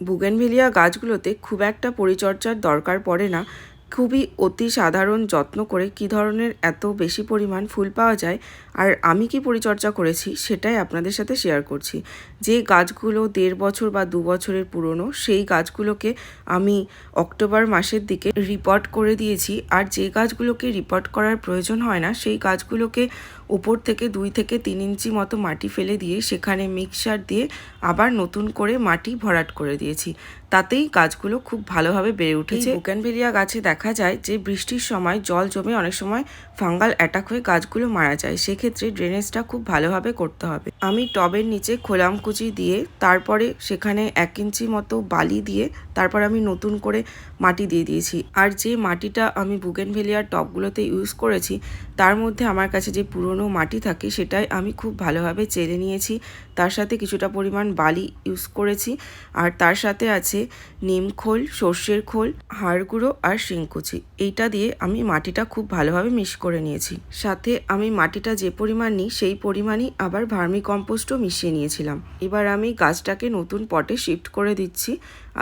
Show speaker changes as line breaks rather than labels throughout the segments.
Bougainvillea গাছগুলোতে খুব একটা পরিচর্যার দরকার পড়ে না। খুবই অতি সাধারণ, যত্ন করে কী ধরনের এত বেশি পরিমাণ ফুল পাওয়া যায় আর আমি কি পরিচর্যা করেছি সেটাই আপনাদের সাথে শেয়ার করছি। যে গাছগুলো দেড় বছর বা দু বছরের পুরনো, সেই গাছগুলোকে আমি অক্টোবর মাসের দিকে রিপোর্ট করে দিয়েছি। আর যে গাছগুলোকে রিপোর্ট করার প্রয়োজন হয় না, সেই গাছগুলোকে উপর থেকে দুই থেকে তিন ইঞ্চি মতো মাটি ফেলে দিয়ে সেখানে মিক্সার দিয়ে আবার নতুন করে মাটি ভরাট করে দিয়েছি। তাতেই গাছগুলো খুব ভালোভাবে বেড়ে উঠেছে। বুকেনভেলিয়া গাছে দেখা যায় যে বৃষ্টির সময় জল জমে অনেক সময় ফাঙ্গাল অ্যাটাক হয়ে গাছগুলো মারা যায়। সেক্ষেত্রে ড্রেনেজটা খুব ভালোভাবে করতে হবে। আমি টবের নিচে খোলামকুচি দিয়ে তারপরে সেখানে এক ইঞ্চি মতো বালি দিয়ে তারপর আমি নতুন করে মাটি দিয়ে দিয়েছি। আর যে মাটিটা আমি বুগেনভেলিয়ার টবগুলোতে ইউজ করেছি তার মধ্যে আমার কাছে যে পুরনো মাটি থাকে সেটাই আমি খুব ভালোভাবে চেলে নিয়েছি। তার সাথে কিছুটা পরিমাণ বালি ইউজ করেছি। আর তার সাথে আছে নিম খোল, সর্ষের খোল, হাড় গুঁড়ো আর শিংকুচি এইটা দিয়ে আমি মাটিটা খুব ভালোভাবে মিশ করে নিয়েছি। সাথে আমি মাটিটা যে পরিমাণ নিই সেই পরিমাণই আবার ভার্মি কম্পোস্টও মিশিয়ে নিয়েছিলাম। এবার আমি গাছটাকে নতুন পটে শিফট করে দিচ্ছি।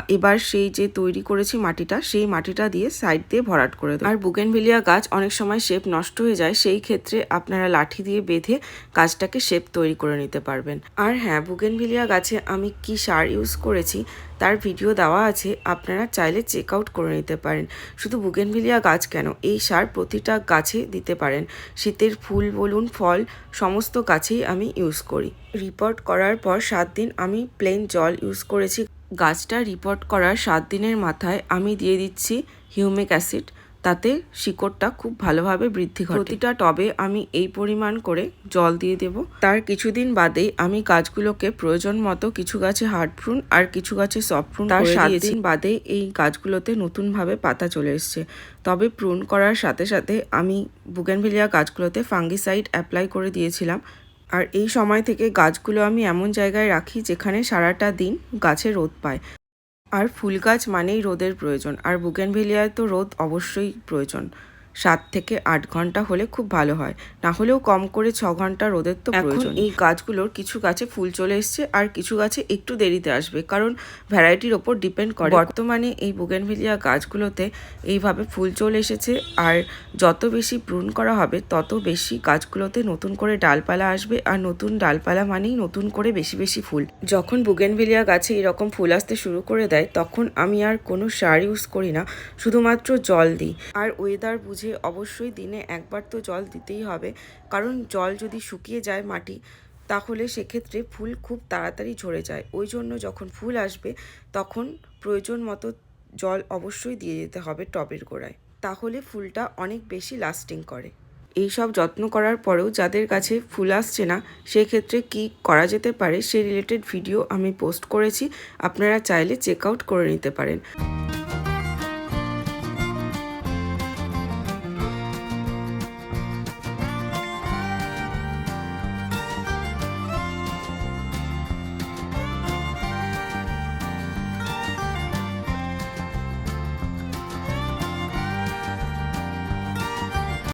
এবার সেই যে তৈরি করেছি মাটিটা, সেই মাটিটা দিয়ে সাইড দিয়ে ভরাট করে দেবো। আর বুগেনভিলিয়া গাছ অনেক সময় শেপ নষ্ট হয়ে যায়, সেই ক্ষেত্রে আপনারা লাঠি দিয়ে বেঁধে গাছটাকে শেপ তৈরি করে নিতে পারবেন। আর হ্যাঁ বুগেনভিলিয়া গাছে আমি কি সার ইউজ করেছি তার ভিডিও দেওয়া আছে, আপনারা চাইলে চেক আউট করে নিতে পারেন। শুধু বুগেনভিলিয়া গাছ কেন? এই সার প্রতিটা গাছে দিতে পারেন। শীতের ফুল, বলুন, ফল, সমস্ত গাছেই আমি ইউজ করি। রিপোর্ট করার পর সাত দিন আমি প্লেন জল ইউজ করেছি। গাছটা রিপোর্ট করার সাত দিনের মাথায় আমি দিয়ে দিচ্ছি হিউমিক অ্যাসিড। তাতে শিকড়টা খুব ভালোভাবে বৃদ্ধি ঘটে। প্রতিটা টবে আমি এই পরিমাণ করে জল দিয়ে দেব। তার কিছুদিন বাদেই আমি গাছগুলোকে প্রয়োজন মতো কিছু গাছে হার্ড প্রুন আর কিছু গাছে সফট প্রুন তার সাত দিন বাদেই এই গাছগুলোতে নতুনভাবে পাতা চলে এসছে। তবে প্রুন করার সাথে সাথে আমি বুগেনভিলিয়া গাছগুলোতে ফাঙ্গিসাইড অ্যাপ্লাই করে দিয়েছিলাম। আর এই সময় থেকে গাছগুলো আমি এমন জায়গায় রাখি যেখানে সারাটা দিন গাছে রোদ পায়। আর ফুল গাছ মানেই রোদের প্রয়োজন আর বুকেনভেলিয়ায় তো রোদ অবশ্যই প্রয়োজন। সাত থেকে আট ঘণ্টা হলে খুব ভালো হয়। না হলেও কম করে ছ ঘণ্টা রোদের তো প্রয়োজন। এই গাছগুলোর কিছু গাছে ফুল চলে এসছে আর কিছু গাছে একটু দেরিতে আসবে কারণ ভ্যারাইটির ওপর ডিপেন্ড করে। বর্তমানে এই বুগেনভেলিয়া গাছগুলোতে এইভাবে ফুল চলে এসেছে আর যত বেশি প্রুন করা হবে তত বেশি গাছগুলোতে নতুন করে ডালপালা আসবে আর নতুন ডালপালা মানেই নতুন করে বেশি বেশি ফুল। যখন বুগেনভেলিয়া গাছে এরকম ফুল আসতে শুরু করে দেয় তখন আমি আর কোনো সার ইউজ করি না শুধুমাত্র জল দিই। আর ওয়েদার বুঝে অবশ্যই দিনে একবার তো জল দিতেই হবে। কারণ জল যদি শুকিয়ে যায় মাটি, তাহলে সেক্ষেত্রে ফুল খুব তাড়াতাড়ি ঝরে যায়। ওই জন্য যখন ফুল আসবে, তখন প্রয়োজন মতো জল অবশ্যই দিয়ে যেতে হবে টবের গোড়ায়। তাহলে ফুলটা অনেক বেশি লাস্টিং করে। এই সব যত্ন করার পরেও যাদের কাছে ফুল আসছে না, সেক্ষেত্রে কি করা যেতে পারে, সে রিলেটেড ভিডিও আমি পোস্ট করেছি। আপনারা চাইলে চেক আউট করে নিতে পারেন।